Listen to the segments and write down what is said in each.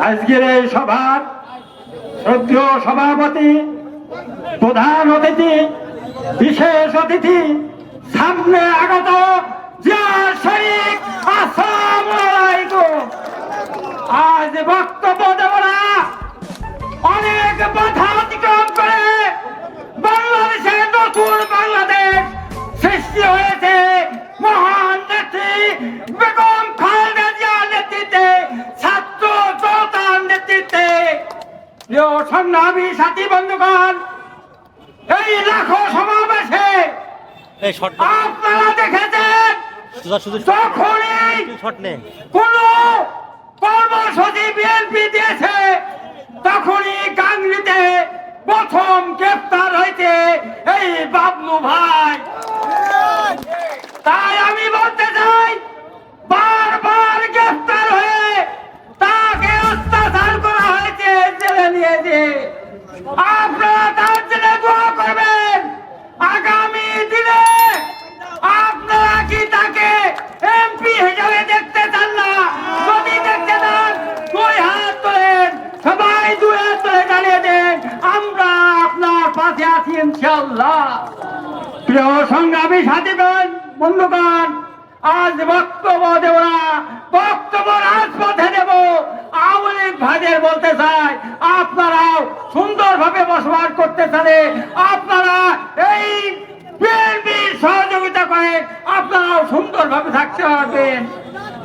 আজকের এই সভার শ্রদ্ধীয় সভাপতি প্রধান অতিথি বিশেষ অতিথি সামনে আগত আজ বক্তব্য সাথী বন্ধুগণ এই লাখো সমাবেশে। এই শট আপনারা দেখেছেন সুদা শুধু যখনই শট নে। কোন কর্মসূচি বিএনপি দিয়েছে তখনই গাঙ্গিতে প্রথম গ্রেপ্তার হয়েছে এই বাবলু ভাই। তাই আপনারা তার জন্য দোয়া করবেন। আগামী দিনে আপনারা কি তাকে এমপি হিসাবে দেখতে চান না? যদি দেখতে চান, দুই হাত তোলেন, সবাই দুই হাত দাঁড়িয়ে দেন। আমরা আপনার পাশে আছি ইনশাল্লাহ প্রিয় সংগ্রামী সাথীগণ, বন্ধুগণ, আজ বক্তব্য দেব না। বক্তব্য রাজপথে দেব। আওয়ামী লীগ বলতে চাই, আপনারাও সুন্দরভাবে বসবাস করতে চলে আপনারা এই বিএনপির সহযোগিতা করে আপনারাও সুন্দরভাবে থাকতে পারবেন।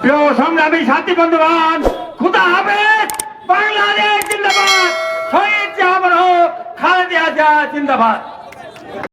প্রিয় সংগ্রামী সাথী বন্ধুবান খুদা হবে বাংলাদেশ জিন্দাবাদ। শহীদ হোক খালেদা জিন্দাবাদ।